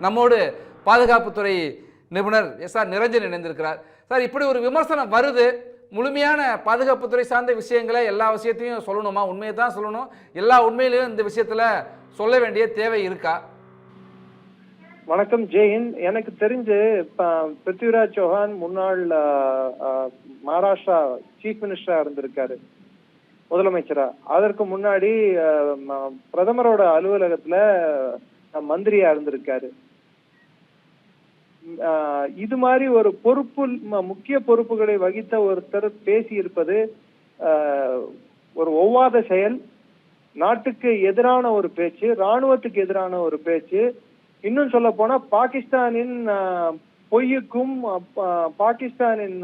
நம்மோடு பாதுகாப்புத்துறை நிபுணர் எஸ் ஆர் நிரஞ்சன் இணைந்திருக்கிறார். சார் இப்படி ஒரு விமர்சனம் வருது. முழுமையான பாதுகாப்புத்துறை சார்ந்த விஷயங்களை எல்லா விஷயத்தையும் சொல்லணுமா? உண்மையை தான் சொல்லணும். எல்லா உண்மையிலையும் இந்த விஷயத்தில் சொல்ல வேண்டிய தேவை இருக்கா? வணக்கம் ஜெயின். எனக்கு தெரிஞ்சு ப- பிருத்விராஜ் சௌஹான் முன்னாள் மகாராஷ்டிரா சீஃப் மினிஸ்டரா இருந்திருக்காரு முதலமைச்சரா. அதற்கு முன்னாடி பிரதமரோட அலுவலகத்துல மந்திரியா இருந்திருக்காரு. இது மாதிரி ஒரு பொறுப்பு முக்கிய பொறுப்புகளை வகித்த ஒருத்தர் பேசி இருப்பது ஒரு ஒவ்வாத செயல். நாட்டுக்கு எதிரான ஒரு பேச்சு ராணுவத்துக்கு எதிரான ஒரு பேச்சு. இன்னும் சொல்ல போனா பாகிஸ்தானின் பொய்யுக்கும் பாகிஸ்தானின்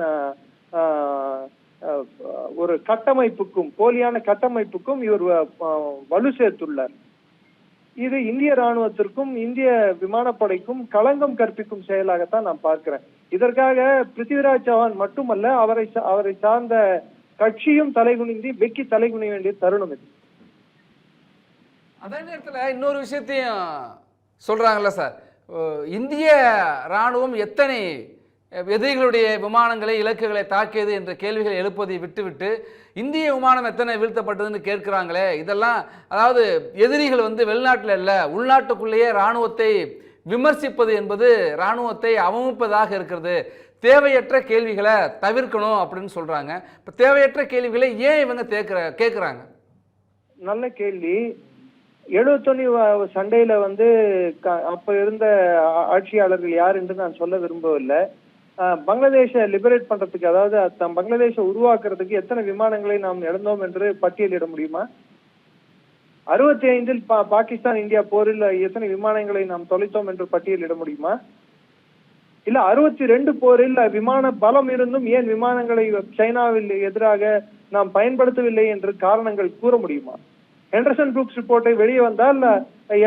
ஒரு கட்டமைப்புக்கும் போலியான கட்டமைப்புக்கும் இவர் வலு சேர்த்துள்ளார். இது இந்திய ராணுவத்திற்கும் இந்திய விமானப்படைக்கும் களங்கம் கற்பிக்கும் செயலாகத்தான் நான் பார்க்கிறேன். இதற்காக பிருத்திவிராஜ் சவான் மட்டுமல்ல அவரை சா- அவரை சார்ந்த கட்சியும் தலைகுனிந்து வெக்கி தலைகுனிய வேண்டிய தருணம் இது. அதே நேரத்தில் இன்னொரு விஷயத்தையும் சொல்கிறாங்கல்ல சார். இந்திய இராணுவம் எத்தனை எதிரிகளுடைய விமானங்களை இலக்குகளை தாக்கியது என்ற கேள்விகளை எழுப்பதை விட்டுவிட்டு இந்திய விமானம் எத்தனை வீழ்த்தப்பட்டதுன்னு கேட்குறாங்களே இதெல்லாம் அதாவது எதிரிகள் வந்து வெளிநாட்டில் இல்லை உள்நாட்டுக்குள்ளேயே இராணுவத்தை விமர்சிப்பது என்பது இராணுவத்தை அவமதிப்பதாக இருக்கிறது. தேவையற்ற கேள்விகளை தவிர்க்கணும் அப்படின்னு சொல்கிறாங்க இப்போ தேவையற்ற கேள்விகளை ஏன் இவங்க கேட்குற கேட்குறாங்க நல்ல கேள்வி. எழுபத்தொன்னு சண்டையில வந்து க- அப்ப இருந்த ஆட்சியாளர்கள் யார் என்று நான் சொல்ல விரும்பவில்லை. பங்களாதேஷை லிபரேட் பண்றதுக்கு அதாவது தம் பங்களாதேஷை உருவாக்குறதுக்கு எத்தனை விமானங்களை நாம் இழந்தோம் என்று பட்டியலிட முடியுமா? அறுபத்தி ஐந்தில் பா பாகிஸ்தான் இந்தியா போரில் எத்தனை விமானங்களை நாம் தொலைத்தோம் என்று பட்டியலிட முடியுமா? இல்ல அறுபத்தி ரெண்டு போரில் விமான பலம் இருந்தும் ஏன் விமானங்களை சைனாவில் எதிராக நாம் பயன்படுத்தவில்லை என்று காரணங்கள் கூற முடியுமா? ஹெண்டர்சன் குரூப்ஸ் ரிப்போர்ட்டை வெளியே வந்தால்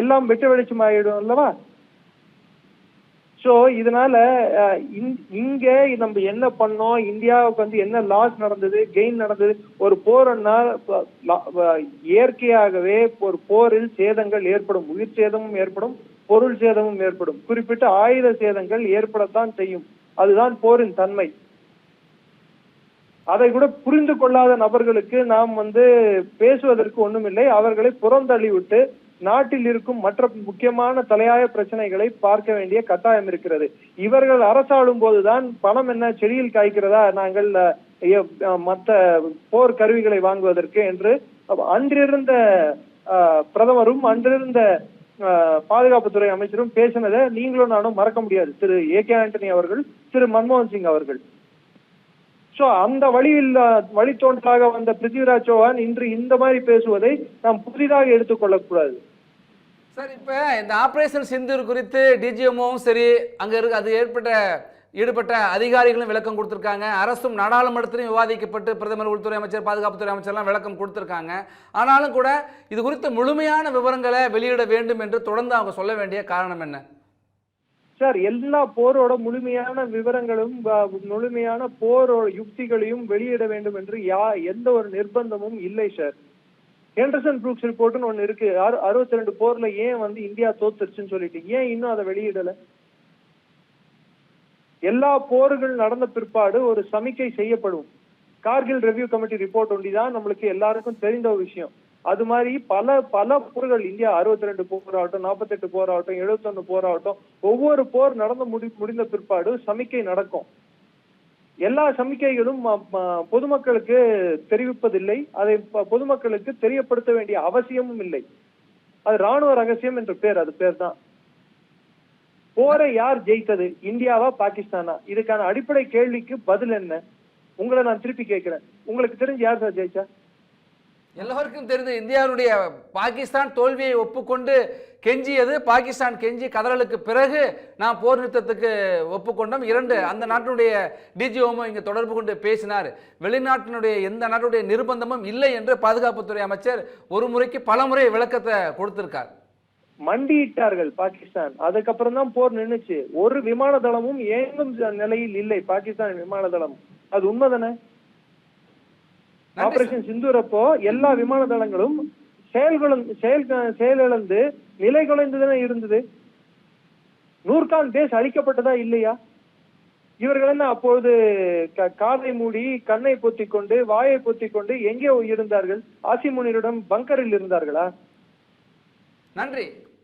எல்லாம் வெட்ட வெளிச்சம் ஆயிடும் அல்லவா? சோ இதனால அஹ், இங்க நம்ம என்ன பண்ணோம்? இந்தியாவுக்கு வந்து என்ன லாஸ் நடந்தது? கெயின் நடந்தது? ஒரு போர்னா இயற்கையாகவே ஒரு போரில் சேதங்கள் ஏற்படும். உயிர் சேதமும் ஏற்படும். பொருள் சேதமும் ஏற்படும். குறிப்பிட்ட ஆயுத சேதங்கள் ஏற்படத்தான் செய்யும். அதுதான் போரின் தன்மை. அதை கூட புரிந்து கொள்ளாத நபர்களுக்கு நாம் வந்து பேசுவதற்கு ஒண்ணுமில்லை. அவர்களை புறந்தள்ளி விட்டு நாட்டில் இருக்கும் மற்ற முக்கியமான தலையாய பிரச்சனைகளை பார்க்க வேண்டிய கட்டாயம் இருக்கிறது. இவர்கள் அரசாளும் போதுதான் பணம் என்ன செடியில் காய்க்கிறதா? நாங்கள் மற்ற மத்த போர் கருவிகளை வாங்குவதற்கு என்று அன்றிருந்த அஹ், பிரதமரும் அன்றிருந்த அஹ், பாதுகாப்புத்துறை அமைச்சரும் பேசினதை நீங்களும் நானும் மறக்க முடியாது. திரு ஏ கே ஆண்டனி அவர்கள் திரு மன்மோகன் சிங் அவர்கள். சோ அந்த வழியில் வழித்தோன்றாக வந்த பிருத்திவிராஜ் சௌஹான் இன்று இந்த மாதிரி பேசுவதை நாம் புதிதாக எடுத்துக்கொள்ளக்கூடாது. சார் இப்போ இந்த ஆப்ரேஷன் சிந்தூர் குறித்து டிஜிஎம்ஓவும் சரி அங்கே இருக்க அது ஏற்பட்ட ஈடுபட்ட அதிகாரிகளும் விளக்கம் கொடுத்துருக்காங்க. அரசும் நாடாளுமன்றத்திலும் விவாதிக்கப்பட்டு பிரதமர் உள்துறை அமைச்சர் பாதுகாப்புத்துறை அமைச்சர்லாம் விளக்கம் கொடுத்துருக்காங்க. ஆனாலும் கூட இது குறித்த முழுமையான விவரங்களை வெளியிட வேண்டும் என்று தொடர்ந்து அவங்க சொல்ல வேண்டிய காரணம் என்ன? சார் எல்லா போரோட முழுமையான விவரங்களும் முழுமையான போரோட யுக்திகளையும் வெளியிட வேண்டும் என்று யா எந்த ஒரு நிர்பந்தமும் இல்லை சார். ஹெண்டர்சன் ப்ரூக்ஸ் ரிப்போர்ட்னு ஒன்று இருக்கு. அறுபத்தி ரெண்டு போர்ல ஏன் வந்து இந்தியா தோத்துருச்சுன்னு சொல்லிட்டு ஏன் இன்னும் அதை வெளியிடல? எல்லா போர்கள் நடந்த பிற்பாடு ஒரு சமிக்கை செய்யப்படும். கார்கில் ரிவ்யூ கமிட்டி ரிப்போர்ட் ஒண்டி தான் நம்மளுக்கு எல்லாருக்கும் தெரிந்த ஒரு விஷயம். அது மாதிரி பல பல போர்கள் இந்தியா அறுபத்தி ரெண்டு போர் ஆகட்டும் நாற்பத்தெட்டு போர் ஆகட்டும் எழுபத்தொன்னு போர் ஆகட்டும் ஒவ்வொரு போர் நடந்து முடி முடிந்த பிற்பாடு சமிக்கை நடக்கும். எல்லா சமிக்கைகளும் ம- பொதுமக்களுக்கு தெரிவிப்பதில்லை. அதை பொதுமக்களுக்கு தெரியப்படுத்த வேண்டிய அவசியமும் இல்லை. அது ராணுவ ரகசியம் என்ற பேர் அது பேர் தான் போரை யார் ஜெயித்தது? இந்தியாவா பாகிஸ்தானா? இதுக்கான அடிப்படை கேள்விக்கு பதில் என்ன? உங்களை நான் திருப்பி கேட்கிறேன். உங்களுக்கு தெரிஞ்சு யார் சார் ஜெயிச்சா? எல்லோருக்கும் தெரிந்து இந்தியாவுடைய பாகிஸ்தான் தோல்வியை ஒப்புக்கொண்டு கெஞ்சியது. பாகிஸ்தான் கெஞ்சி கதறலுக்கு பிறகு நான் போர் நிறுத்தத்துக்கு ஒப்புக்கொண்டோம். இரண்டு அந்த நாட்டினுடைய டிஜிஓமும் இங்கே தொடர்பு கொண்டு பேசினார். வெளிநாட்டினுடைய எந்த நாட்டுடைய நிர்பந்தமும் இல்லை என்று பாதுகாப்புத்துறை அமைச்சர் ஒரு முறைக்கு பல முறை விளக்கத்தை கொடுத்திருக்கார். மண்டியிட்டார்கள் பாகிஸ்தான். அதுக்கப்புறம் தான் போர் நின்றுச்சு ஒரு விமான தளமும் ஏங்கும் நிலையில் இல்லை. பாகிஸ்தான் விமான தளம் அது உண்மைதானே? தானே ஆபரேஷன் சிந்தூர் அப்போ எல்லா விமான தளங்களும் செயல் செயலிழந்து நிலை குலைந்துதானே இருந்தது. நூர்கான் தேஸ் அழிக்கப்பட்டதா இல்லையா? இவர்கள் என்ன அப்பொழுது காதை மூடி கண்ணை பொத்திக் கொண்டு வாயை பொத்திக் கொண்டு எங்கே இருந்தார்கள்? ஆசிமுனியிடம் பங்கரில் இருந்தார்களா? நன்றி.